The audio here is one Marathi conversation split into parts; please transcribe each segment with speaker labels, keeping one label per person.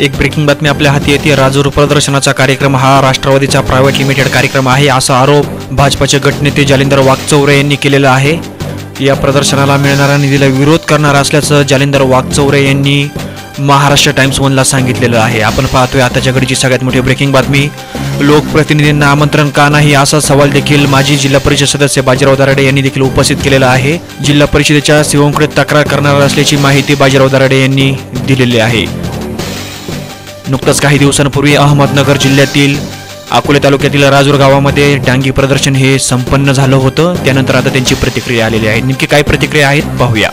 Speaker 1: एक ब्रेकिंग बातमी आपल्या हाती येते. राजूर प्रदर्शनाचा कार्यक्रम हा राष्ट्रवादीचा प्रायव्हेट लिमिटेड कार्यक्रम आहे. असा आरोप भाजपाचे गटनेते जालिंदर वाघचौरे यांनी केलेला आहे. या प्रदर्शनाला मिळणाऱ्या निधीला विरोध करणार असल्याचं जालिंदर वाघचौरे यांनी महाराष्ट्र टाइम्स वनला सांगितलेलं आहे. आपण पाहतोय आताच्या घडीची सगळ्यात मोठी ब्रेकिंग बातमी. लोकप्रतिनिधींना आमंत्रण का नाही असा सवाल देखील माजी जिल्हा परिषद सदस्य बाजीराव दराडे यांनी देखील उपस्थित केलेला आहे. जिल्हा परिषदेच्या सेवांकडे तक्रार करणार असल्याची माहिती बाजीराव दराडे यांनी दिलेली आहे. नुकतंच काही दिवसांपूर्वी अहमदनगर जिल्ह्यातील अकोले तालुक्यातील राजूर गावामध्ये डांगी प्रदर्शन हे संपन्न झालं होतं. त्यानंतर आता त्यांची प्रतिक्रिया आलेली आहे. नेमकी काय प्रतिक्रिया आहेत? पाहूया.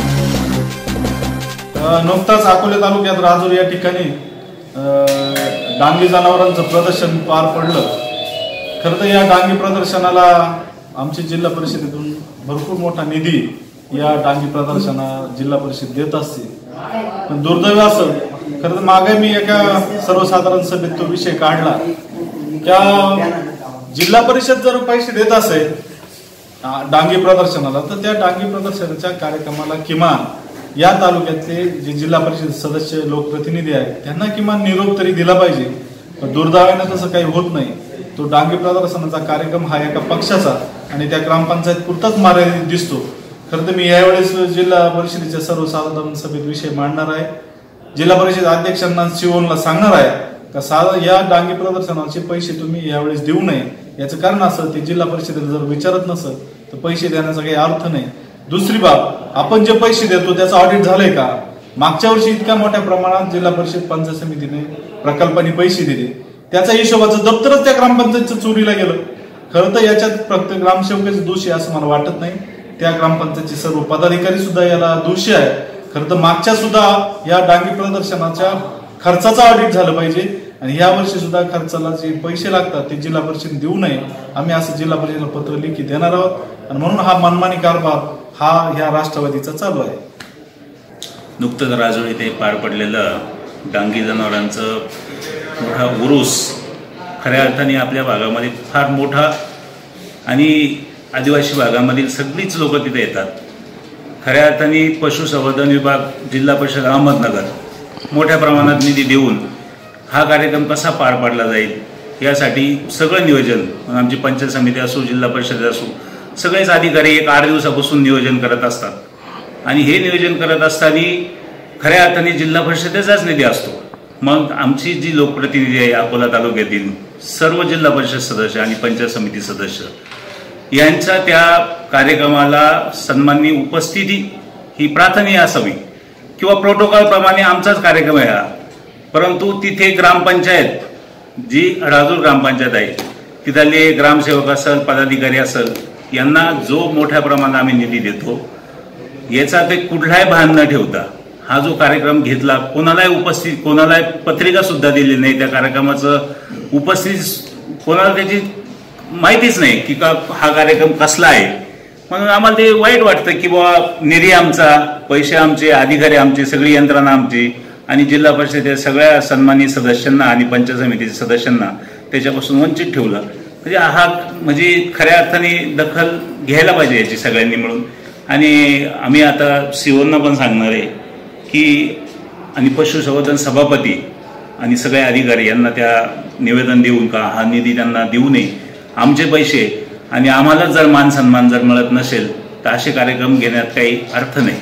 Speaker 2: नुकताच अकोले तालुक्यात राजूर या ठिकाणी डांगी जनावरांचं प्रदर्शन पार पडलं. खरं तर या डांगी प्रदर्शनाला आमची जिल्हा परिषदेतून भरपूर मोठा निधी या डांगी प्रदर्शना जिल्हा परिषद देत असते. पण दुर्दैव असं खरं तर मागे मी एका सर्वसाधारण सभेत तो विषय काढला. त्या जिल्हा परिषद जर पैसे देत असेल डांगी प्रदर्शनाला तर त्या डांगी प्रदर्शनाच्या कार्यक्रमाला किमान या तालुक्यातले जे जिल्हा परिषद सदस्य लोकप्रतिनिधी आहेत त्यांना किमान निरोप तरी दिला पाहिजे. दुर्दैवाने तसं काही होत नाही. तो डांगी प्रदर्शनाचा कार्यक्रम हा एका पक्षाचा आणि त्या ग्रामपंचायत पुरताच मर्यादित दिसतो. खरं तर मी यावेळेस जिल्हा परिषदेच्या सर्वसाधारण सभेत विषय मांडणार आहे. जिल्हा परिषद अध्यक्षांना शिवनला सांगणार आहे का सा या डांगी प्रदर्शनाचे पैसे तुम्ही यावेळेस देऊ नये. याचं कारण असं ते जिल्हा परिषदेला जर विचारत नसेल तर पैसे देण्याचा काही अर्थ नाही. दुसरी बाब आपण जे पैसे देतो त्याचं ऑडिट झालंय का? मागच्या वर्षी इतक्या मोठ्या प्रमाणात जिल्हा परिषद पंचायत समितीने प्रकल्पाने पैसे दिले. त्याचा हिशोबाचं दप्तरच त्या ग्रामपंचायतचं चोरीला गेलं. खरं तर याच्यात प्रत्येक ग्रामसेवकाचे दोषी असं मला वाटत नाही. त्या ग्रामपंचायतचे सर्व पदाधिकारी सुद्धा याला दोषी आहे खरं तर मागच्या सुद्धा या डांगी प्रदर्शनाच्या खर्चाचं ऑडिट झालं पाहिजे. आणि या वर्षी सुद्धा खर्चाला जे पैसे लागतात ते जिल्हा परिषद देऊ नये. आम्ही असं जिल्हा परिषदेला पत्र लिखी देणार आहोत. आणि म्हणून हा मनमानी कारभार हा ह्या राष्ट्रवादीचा चालू आहे.
Speaker 3: नुकतंच राजोळ इथे पार पडलेलं डांगी जनावरांचं मोठा उरूस खऱ्या अर्थाने आपल्या भागामध्ये फार मोठा आणि आदिवासी भागामधील सगळीच लोक तिथे येतात. खऱ्या अर्थाने पशुसंवर्धन विभाग जिल्हा परिषद अहमदनगर मोठ्या प्रमाणात निधी देऊन हा कार्यक्रम कसा पार पाडला जाईल यासाठी सगळं नियोजन आमची पंचायत समिती असो जिल्हा परिषद असो सगळेच अधिकारी एक आठ दिवसापासून नियोजन करत असतात. आणि हे नियोजन करत असताना खऱ्या अर्थाने जिल्हा परिषदेचाच निधी असतो. मग आमची जी लोकप्रतिनिधी आहे अकोला तालुक्यातील सर्व जिल्हा परिषद सदस्य आणि पंचायत समिती सदस्य यांच्या त्या कार्यक्रमाला सन्माननीय उपस्थिती ही प्रार्थनीय असावी किंवा प्रोटोकॉलप्रमाणे आमचाच कार्यक्रम आहे हा. परंतु तिथे ग्रामपंचायत जी राजूर ग्रामपंचायत आहे तिथले ग्रामसेवक असेल पदाधिकारी असेल यांना जो मोठ्या प्रमाणात आम्ही निधी देतो याचा ते कुठलाही भान न ठेवता हा जो कार्यक्रम घेतला कोणालाही उपस्थित कोणालाही पत्रिका सुद्धा दिली नाही त्या कार्यक्रमाचं उपस्थित कोणाला त्याची माहितीच नाही की का हा कार्यक्रम कसला आहे. म्हणून आम्हाला ते वाईट वाटतं की बाबा निधी आमचा पैसे आमचे अधिकारी आमचे सगळी यंत्रणा आमची आणि जिल्हा परिषदेच्या सगळ्या सन्मानी सदस्यांना आणि पंचायत समितीच्या सदस्यांना त्याच्यापासून वंचित ठेवलं. म्हणजे हा म्हणजे खऱ्या अर्थाने दखल घ्यायला पाहिजे याची सगळ्यांनी मिळून. आणि आम्ही आता सिओंना पण सांगणार आहे की आणि पशुसंवर्धन सभापती आणि सगळे अधिकारी यांना त्या निवेदन देऊन का हा निधी त्यांना देऊ नये आमचे पैसे आणि आम्हालाच जर मान सन्मान जर मिळत नसेल तर असे कार्यक्रम घेण्यात काही अर्थ नाही.